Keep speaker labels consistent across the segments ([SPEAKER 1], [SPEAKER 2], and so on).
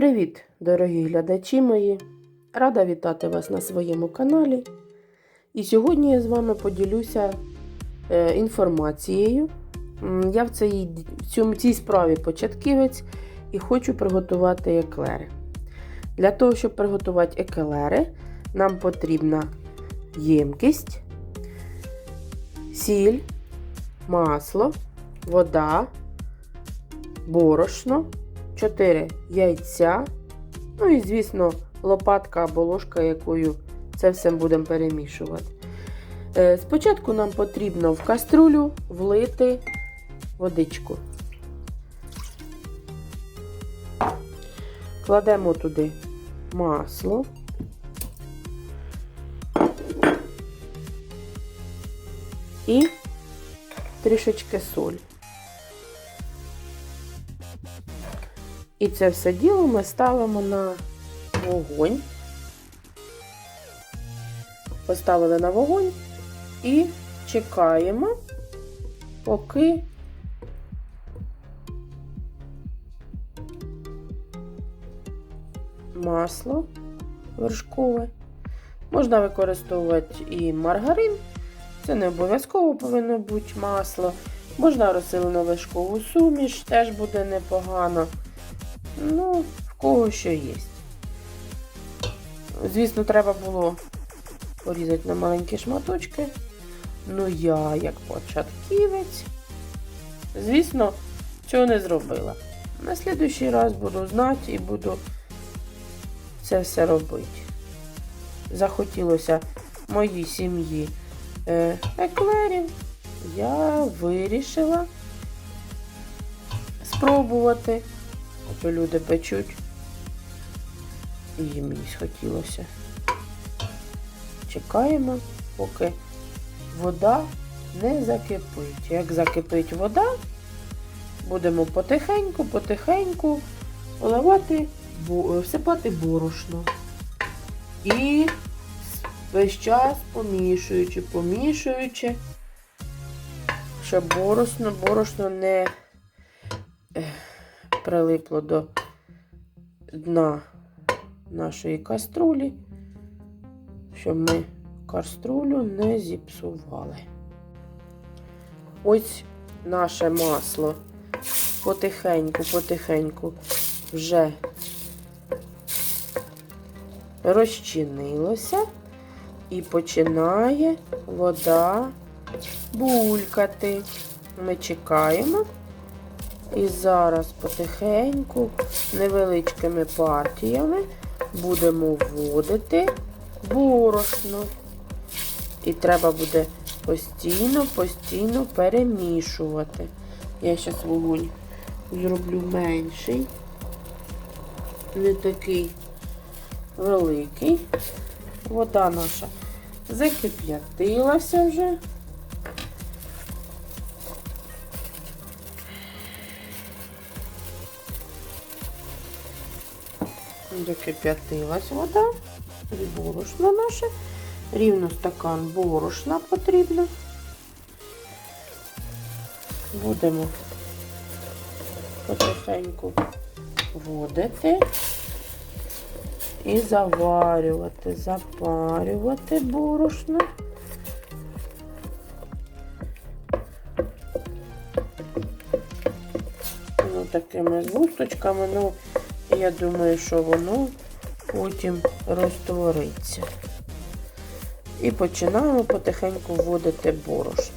[SPEAKER 1] Привіт, дорогі глядачі мої! Рада вітати вас на своєму каналі. І сьогодні я з вами поділюся е, інформацією. Я в цій, в цій справі початківець і хочу приготувати еклери. Для того, щоб приготувати еклери, нам потрібна ємкість, сіль, масло, вода, борошно. 4 яйця. Ну і, звісно, лопатка або ложка, якою це все будемо перемішувати. Е, Спочатку нам потрібно в каструлю влити водичку. Кладемо туди масло. І трішечки соль. І це все діло ми ставимо на вогонь. Поставили на вогонь і чекаємо, поки масло вершкове. Можна використовувати і маргарин. Це не обов'язково повинно бути масло. Можна розсилену вершкову суміш, теж буде непогано. Ну, в кого що є. Звісно, треба було порізати на маленькі шматочки. Ну, я, як початківець, звісно, цього не зробила. На слідуючий раз буду знати і буду це все робити. Захотілося моїй сім'ї е, еклерів. Я вирішила спробувати. То люди печуть. І їм мені схотілося. Чекаємо, поки вода не закипить. Як закипить вода, будемо потихеньку, потихеньку вливати, всипати борошно. І весь час помішуючи, помішуючи, щоб борошно, борошно не прилипло до дна нашої каструлі, щоб ми каструлю не зіпсували. Ось наше масло потихеньку-потихеньку вже розчинилося і починає вода булькати. Ми чекаємо. І зараз потихеньку, невеличкими партіями будемо вводити борошно. І треба буде постійно-постійно перемішувати. Я зараз вогонь зроблю менший, не такий великий. Вода наша закип'ятилася вже. Закип'ятилась вода, і борошно наше. Рівно стакан борошна потрібно. Будемо потихеньку вводити і заварювати, запарювати борошно. Ну, такими згусточками, ну, я думаю, що воно потім розтвориться. І починаємо потихеньку вводити борошно.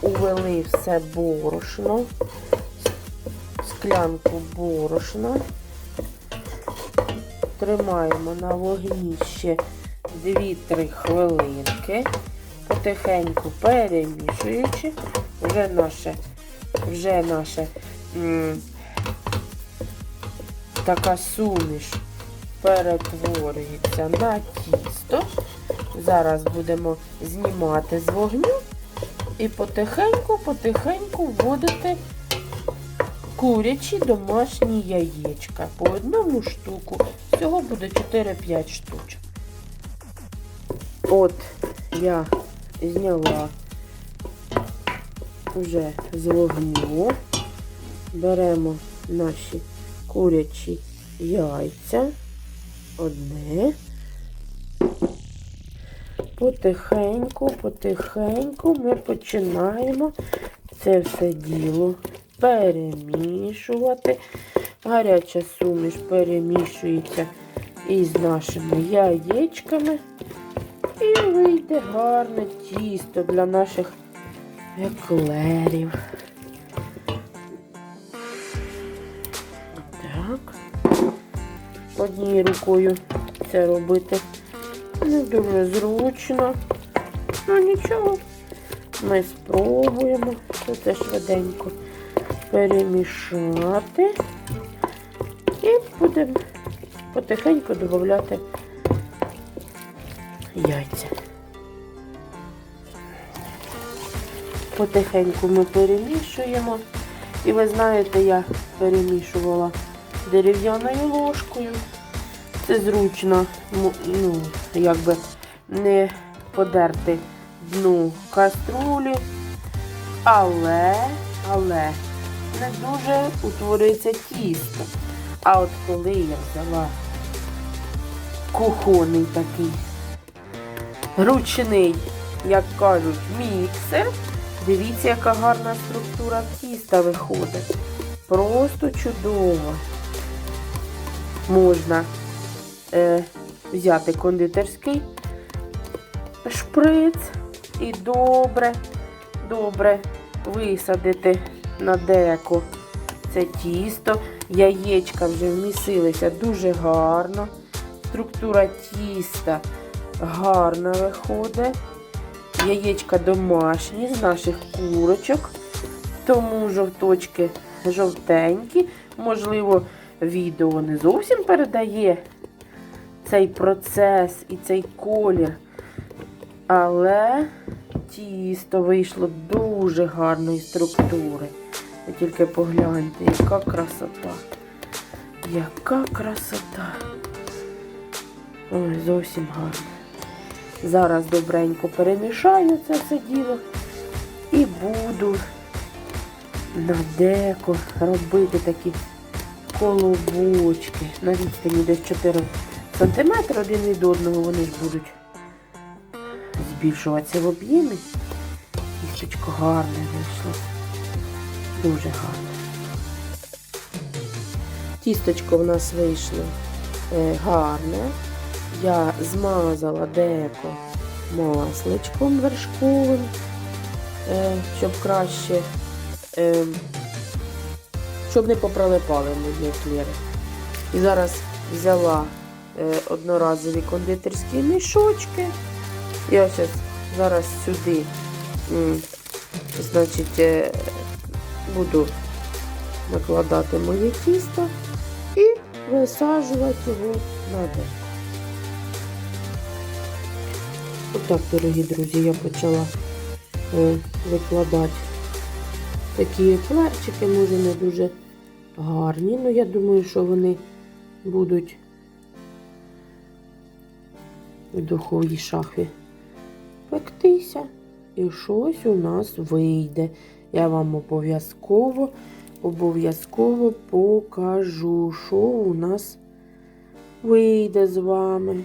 [SPEAKER 1] Увели все борошно, склянку борошна. Тримаємо на вогні ще 2-3 хвилинки, потихеньку перемішуючи, вже наше, вже наше така суміш перетворюється на тісто. Зараз будемо знімати з вогню і потихеньку-потихеньку вводити курячі домашні яєчка по одному штуку. Всього буде 4-5 штучок. От я зняла вже з вогню. Беремо наші курячі яйця. Одне. Потихеньку, потихеньку ми починаємо це все діло перемішувати. Гаряча суміш перемішується із нашими яєчками. І вийде гарне тісто для наших еклерів. Однією рукою це робити не дуже зручно. Ну нічого. Ми спробуємо це швиденько перемішати. І будемо потихеньку додати яйця. Потихеньку ми перемішуємо. І ви знаєте, я перемішувала дерев'яною ложкою. Це зручно, ну, якби не подерти дну каструлі, але, але не дуже утворюється тісто. А от коли я взяла кухонний такий ручний, як кажуть, міксер, дивіться, яка гарна структура тіста виходить. Просто чудово. Можна е, взяти кондитерський шприц і добре, добре висадити на деко це тісто. Яєчка вже вмісилися дуже гарно. Структура тіста гарна виходить. Яєчка домашні з наших курочок, тому жовточки жовтенькі. Можливо, відео не зовсім передає цей процес і цей колір. Але тісто вийшло дуже гарної структури. Ви тільки погляньте, яка красота. Яка красота. Ой, зовсім гарно. Зараз добренько перемішаю це все діло і буду на деко робити такі колобочки. На відстані десь 4 см один від одного вони ж будуть збільшуватися в об'ємі. Тістечко гарне вийшло. Дуже гарне. Тісточко в нас вийшло е, гарне. Я змазала деко масличком вершковим, е, щоб краще, е, щоб не поприлипали мої еклери. І зараз взяла одноразові кондитерські мішочки. Я зараз, зараз сюди, значить, е, буду накладати моє тісто і висаджувати його на деко. Отак, дорогі друзі, я почала е, викладати такі еклерчики, може не дуже гарні, але я думаю, що вони будуть в духовій шафі пектися. І щось у нас вийде. Я вам обов'язково, обов'язково покажу, що у нас вийде з вами.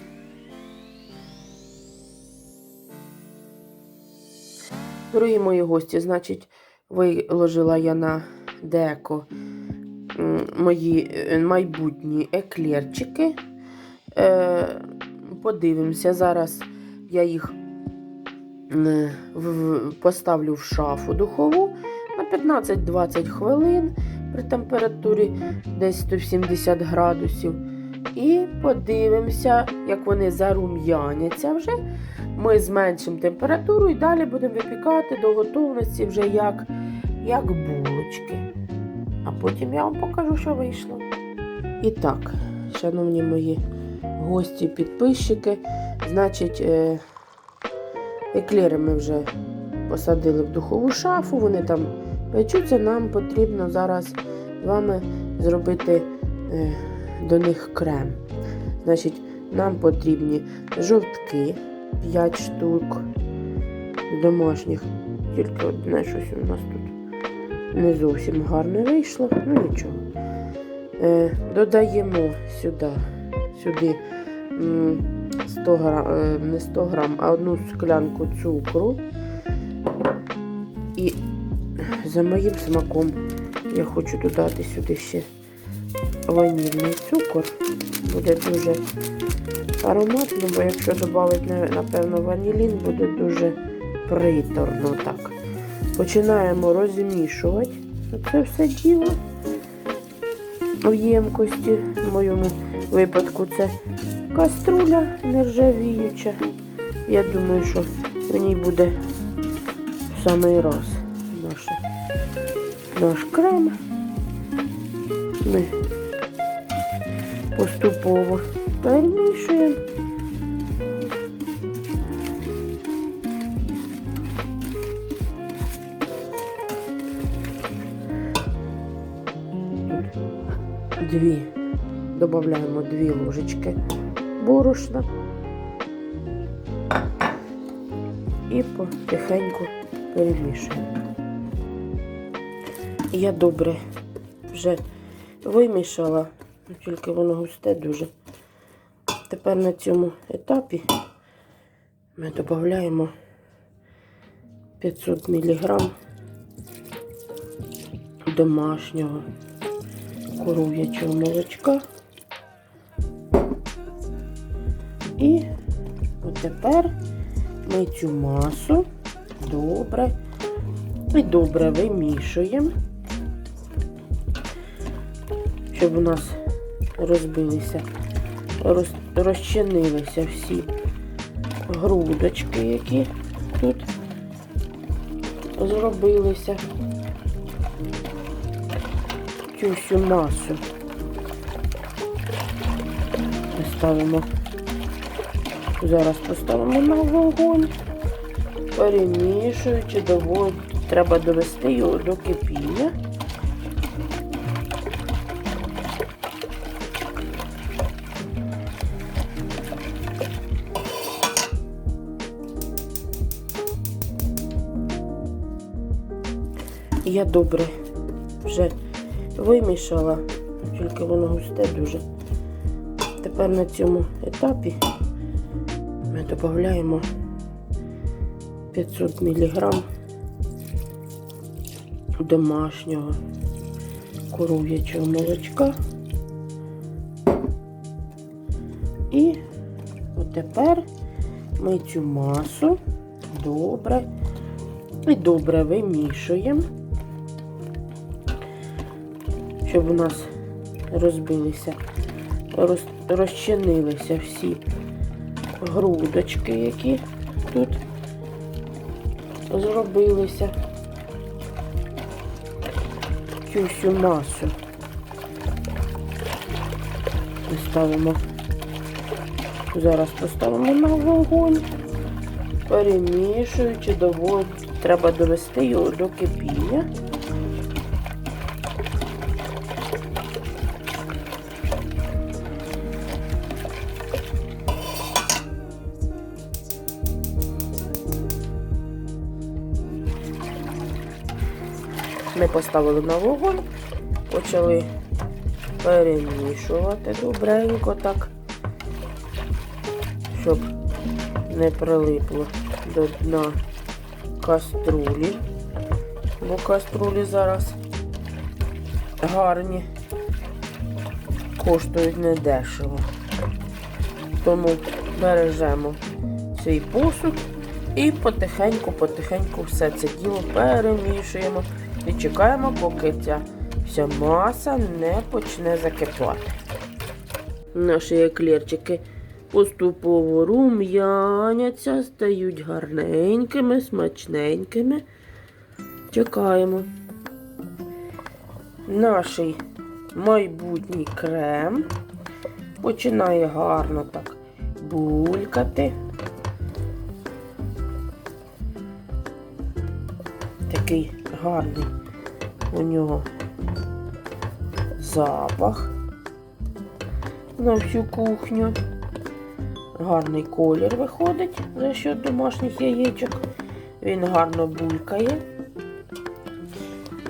[SPEAKER 1] Дорогі мої гості, значить, виложила я на деко мої е, майбутні еклерчики. Е, подивимося, зараз я їх поставлю в шафу духову на 15-20 хвилин при температурі десь 170 градусів. І подивимося, як вони зарум'яняться вже. Ми зменшимо температуру і далі будемо випікати до готовності вже як, як булочки. А потім я вам покажу, що вийшло. І так, шановні мої гості, підписчики, значить, е, еклери ми вже посадили в духову шафу, вони там печуться. Нам потрібно зараз з вами зробити е, до них крем. Значить, нам потрібні жовтки 5 штук домашніх. Тільки одне щось у нас тут не зовсім гарне вийшло, ну нічого. Е, додаємо сюди, сюди 100 грам, е, не 100 грам, а одну склянку цукру. І за моїм смаком я хочу додати сюди ще ванільний цукор. Буде дуже ароматно, бо якщо додати, напевно, ванілін, буде дуже приторно так. Починаємо розмішувати це все діло в ємкості. В моєму випадку це каструля нержавіюча. Я думаю, що в ній буде в самий раз наша, наш крем. Ми поступово перемішуємо. Дві. Додаємо дві ложечки борошна і потихеньку перемішуємо. Я добре вже вимішала, тільки воно густе дуже. Тепер на цьому етапі ми додаємо 500 мг домашнього коров'ячого молочка. І от тепер ми цю масу добре і добре вимішуємо, щоб у нас розбилися, роз, розчинилися всі грудочки, які тут зробилися. Цю всю масу поставимо. Зараз поставимо на вогонь, перемішуючи, доводь, треба довести його до кипіння. Я добре вже вимішала, тільки воно густе дуже. Тепер на цьому етапі ми додаємо 500 мг домашнього коров'ячого молочка. І тепер ми цю масу добре і добре вимішуємо, щоб у нас розбилися, роз, розчинилися всі грудочки, які тут зробилися. Цю всю масу ми ставимо, зараз поставимо на вогонь, перемішуючи, доводь, треба довести його до кипіння. Поставили на вогонь, почали перемішувати добренько так, щоб не прилипло до дна каструлі, бо каструлі зараз гарні, коштують недешево. Тому бережемо цей посуд і потихеньку-потихеньку все це діло перемішуємо. І чекаємо, поки ця вся маса не почне закипати. Наші еклерчики поступово рум'яняться, стають гарненькими, смачненькими. Чекаємо. Наш майбутній крем починає гарно так булькати. Такий гарний у нього запах на всю кухню. Гарний колір виходить за счет домашніх яєчок. Він гарно булькає.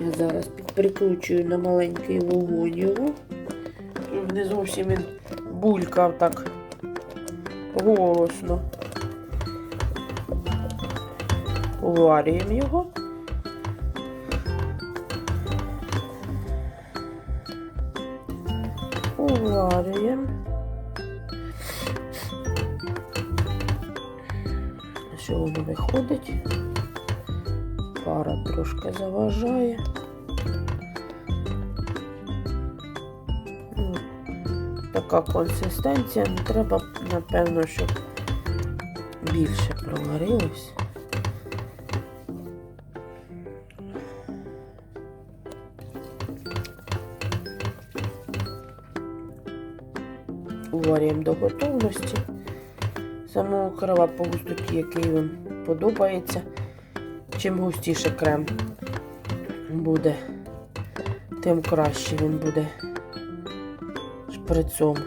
[SPEAKER 1] Я зараз прикручую на маленький вогонь його. щоб не зовсім він булькав так голосно. Уварюємо його. Уварюємо. Що воно виходить? Пара трошки заважає. Ну, Така консистенція, не треба, напевно, щоб більше проварилось. Уварюємо до готовності. Самого крила по густоті, який вам подобається. Чим густіше крем буде, тим краще він буде шприцом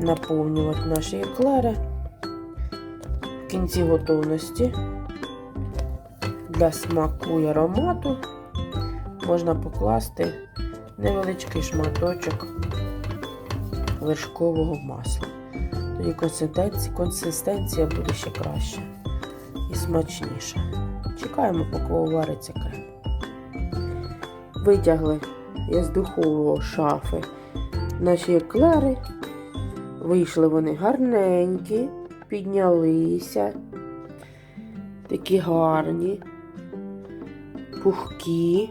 [SPEAKER 1] наповнювати наші еклери. В кінці готовності для смаку і аромату можна покласти невеличкий шматочок вершкового масла. Тоді консистенція, консистенція буде ще краща і смачніша. Чекаємо, поки увариться крем. Витягли із духового шафи наші еклери. Вийшли вони гарненькі, піднялися, такі гарні, пухкі.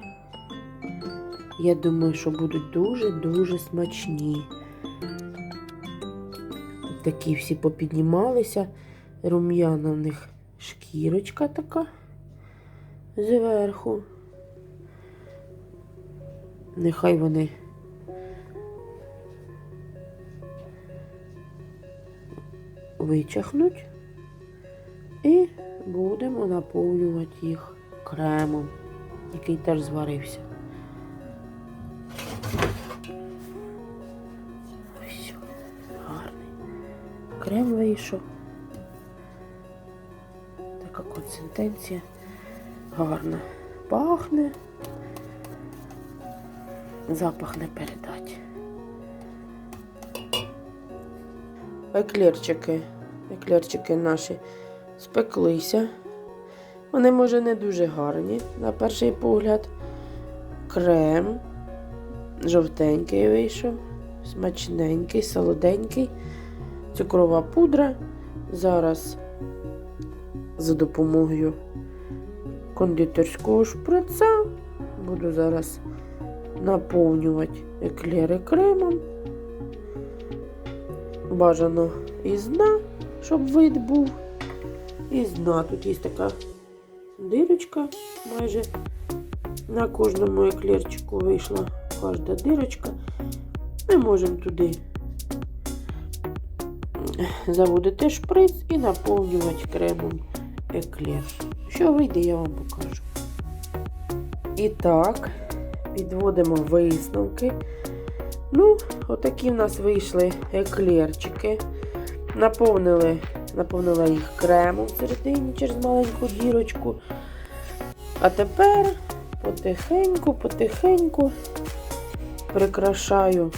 [SPEAKER 1] Я думаю, що будуть дуже-дуже смачні. Такі всі попіднімалися. Рум'яна в них шкірочка така зверху. Нехай вони вичахнуть і будемо наповнювати їх кремом, який теж зварився. Вийшов. Така консистенція гарна. Пахне. Запах не передати. Еклерчики. Еклерчики наші спеклися. Вони, може, не дуже гарні, на перший погляд. Крем. Жовтенький вийшов, смачненький, солоденький, цукрова пудра. Зараз за допомогою кондитерського шприца буду зараз наповнювати еклери кремом. Бажано із дна, щоб вид був. Із дна. Тут є така дирочка майже на кожному еклерчику вийшла кожна дирочка. Ми можемо туди заводити шприц і наповнювати кремом еклер. Що вийде, я вам покажу. І так, підводимо висновки. Ну, отакі в нас вийшли еклерчики. Наповнили, наповнила їх кремом всередині через маленьку дірочку. А тепер потихеньку, потихеньку прикрашаю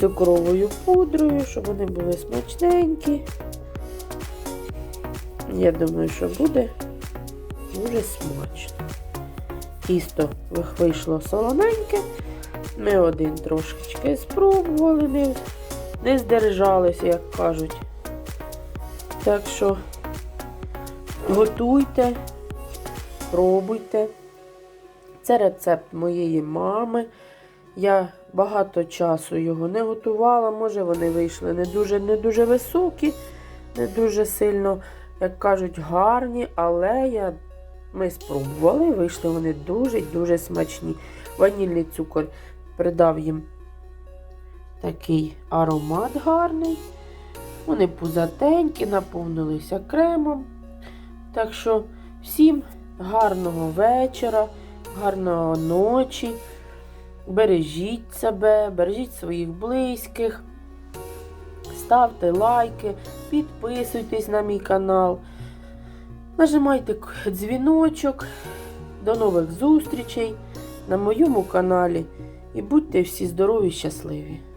[SPEAKER 1] цукровою пудрою, щоб вони були смачненькі. Я думаю, що буде дуже смачно. Тісто вийшло солоненьке. Ми один трошечки спробували, не, не здержалися, як кажуть. Так що готуйте, пробуйте. Це рецепт моєї мами. Я багато часу його не готувала. Може, вони вийшли не дуже, не дуже високі, не дуже сильно, як кажуть, гарні, але я, ми спробували, вийшли вони дуже-дуже смачні. Ванільний цукор придав їм такий аромат гарний. Вони пузатенькі, наповнилися кремом. Так що всім гарного вечора, гарного ночі. Бережіть себе, бережіть своїх близьких. Ставте лайки, підписуйтесь на мій канал. Нажимайте дзвіночок. До нових зустрічей на моєму каналі. І будьте всі здорові, і щасливі!